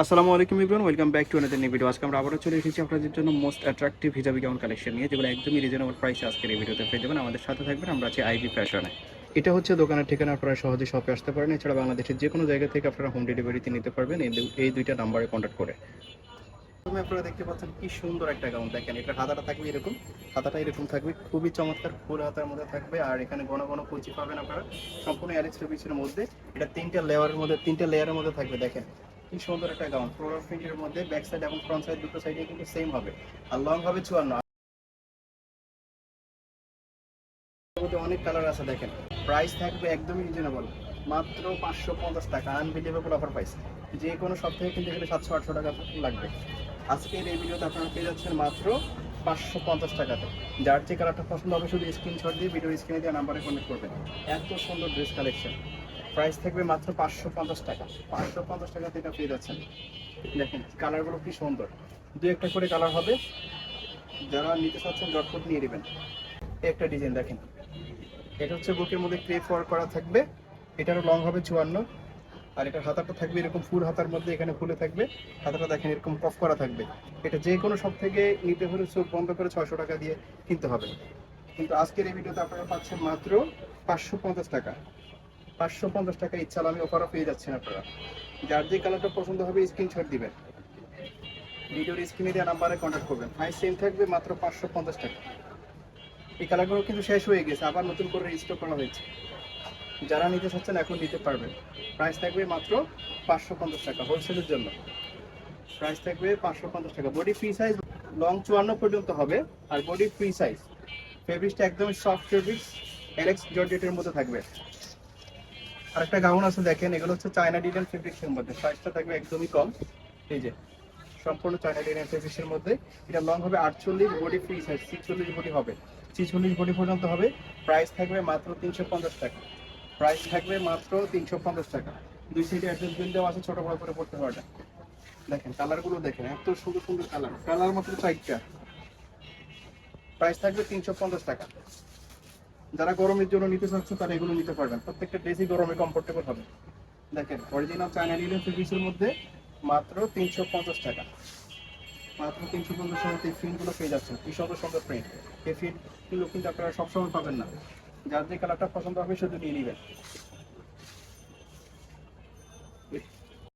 আসসালামু আলাইকুম Ibran welcome back to another video আজকে আমরা আবারও চলে এসেছি আপনাদের জন্য মোস্ট অ্যাট্রাকটিভ হিজাবি গাউন কালেকশন নিয়ে, যেগুলো একদমই রিজনেবল প্রাইসে আজকের এই ভিডিওতে পেয়ে যাবেন। আমাদের সাথে থাকবেন আমরা আছি আইবি ফ্যাশনে এটা হচ্ছে দোকানের ঠিকানা, আপনারা সহজে শপে আসতে পারেন। এছাড়া বাংলাদেশের যে কোনো জায়গা থেকে আপনারা হোম ডেলিভারিতে নিতে পারবেন। এই দুইটা নাম্বারে কন্ট্যাক্ট করে। প্রথমে আপনারা দেখতে পাচ্ছেন কি সুন্দর একটা গাউন দেখেন, এটা হাতাটা থাকবে এরকম। হাতাটা এরকম থাকবে, খুবই চমৎকার, ফুল হাতার মধ্যে থাকবে। আর এখানে ঘন ঘন কুচি পাবেন আপনারা। সম্পূর্ণ অ্যালেক্স মধ্যে। এটা তিনটা লেয়ারের মধ্যে তিনটা লেয়ারের মধ্যে থাকবে, দেখেন। কি সুন্দর একটা গাউন ফ্লোরাল প্রিন্টের মধ্যে ব্যাক সাইড এবং ফ্রন্ট সাইড দুটো সাইডে কিন্তু সেম হবে। আর লং হবে চুয়ান্ন। অনেক কালার আছে দেখেন। প্রাইস থাকবে একদমই রিজনেবল মাত্র পাঁচশো পঞ্চাশ টাকা আনবিলিভেবল অফার প্রাইস যে কোনো থেকে কিন্তু এখানে সাতশো, আটশো টাকা লাগবে। আজকের এই ভিডিওতে আপনারা পেয়ে যাচ্ছেন মাত্র পাঁচশো পঞ্চাশ টাকাতে। যার যে কালারটা পছন্দ হবে শুধু স্ক্রিনশট দিয়ে ভিডিও স্ক্রিনে দিয়ে নাম্বারে কন্ট্যাক্ট করবেন। এত সুন্দর ড্রেস কালেকশন প্রাইস থাকবে মাত্র পাঁচশো পঞ্চাশ টাকা। পাঁচশো পঞ্চাশ টাকাতে এটা পেয়ে যাচ্ছেন। দেখেন, কালারগুলো কি সুন্দর। দু একটা করে কালার হবে। যারা নিতে চাচ্ছেন, জটপট নিয়ে নেবেন। একটা ডিজাইন দেখেন। এটা হচ্ছে বুকের মধ্যে ক্রেপ ওয়ার্ক করা থাকবে। এটারও লং হবে চুয়ান্ন। আর এটার হাতাটা থাকবে এরকম ফুল হাতার মধ্যে এখানে ফুলে থাকবে। হাতাটা দেখেন, এরকম কফ করা থাকবে। এটা যে কোনো সব থেকে নিতে হলে চোখ বন্ধ করে ছয়শো টাকা দিয়ে কিনতে হবে। কিন্তু আজকের এই ভিডিওতে আপনারা পাচ্ছেন মাত্র পাঁচশো পঞ্চাশ টাকা। পাঁচশো পঞ্চাশ টাকা ইচ্ছা আমি অফারও পেয়ে যাচ্ছেন আপনারা। যার যে কালারটা পছন্দ হবে স্ক্রিনশট দিবেন। ভিডিওর স্ক্রিনে দেওয়া নাম্বারে কন্ট্যাক্ট করবেন। প্রাইস সেম থাকবে মাত্র পাঁচশো পঞ্চাশ টাকা। এই কালারগুলো কিন্তু শেষ হয়ে গেছে, আবার নতুন করে রিস্টোর করা হয়েছে। যারা নিতে চাচ্ছেন এখন নিতে পারবেন। প্রাইস থাকবে মাত্র পাঁচশো পঞ্চাশ টাকা হোলসেলের জন্য। প্রাইস থাকবে পাঁচশো পঞ্চাশ টাকা। বডি ফ্রি সাইজ লং চুয়ান্ন পর্যন্ত হবে, আর বডি ফ্রি সাইজ ফেব্রিক্সটা একদম সফট ফেব্রিক্স এলেক্স জর্জেটের মধ্যে থাকবে। আর একটা গাউন আছে দেখেন, এগুলো হচ্ছে চায়না ডিজাইন ফেব্রিক্সের মধ্যে। সাইজটা থাকবে একদমই কম। এই যে, সম্পূর্ণ চায়না ডিজাইন ফেব্রিক্সের মধ্যে। এটা লং হবে আটচল্লিশ বডি ফ্রি সাইজ ছিচল্লিশ বডি হবে। ছিচল্লিশ বডি পর্যন্ত হবে। প্রাইস থাকবে মাত্র তিনশো পঞ্চাশ টাকা। প্রাইস থাকবে মাত্র তিনশো পঞ্চাশ টাকা। দুই সাইডে অ্যাড্রেস বিল দেওয়া আছে, ছোট বড় করে পড়তে পারবেন দেখেন কালারগুলো দেখেন, এত সুন্দর সুন্দর কালার কালার মাত্র চারটা। প্রাইস থাকবে তিনশো পঞ্চাশ টাকা। যারা গরমের জন্য নিতে চাচ্ছে তারা এগুলো নিতে পারবেন। প্রত্যেকটা ড্রেসই গরমে কমফোর্টেবল হবে। দেখেন অরিজিনাল চায়না লিলেন ফেব্রিক্সের মধ্যে মাত্র তিনশো পঞ্চাশ টাকা। মাত্র তিনশো পঞ্চাশ টাকা এই ফিনগুলো পেয়ে যাচ্ছেন। কি সুন্দর সুন্দর প্রিন্ট এই ফিনগুলো কিন্তু আপনারা সবসময় পাবেন না। যার যে কালারটা পছন্দ হবে শুধু নিয়ে নেবেন।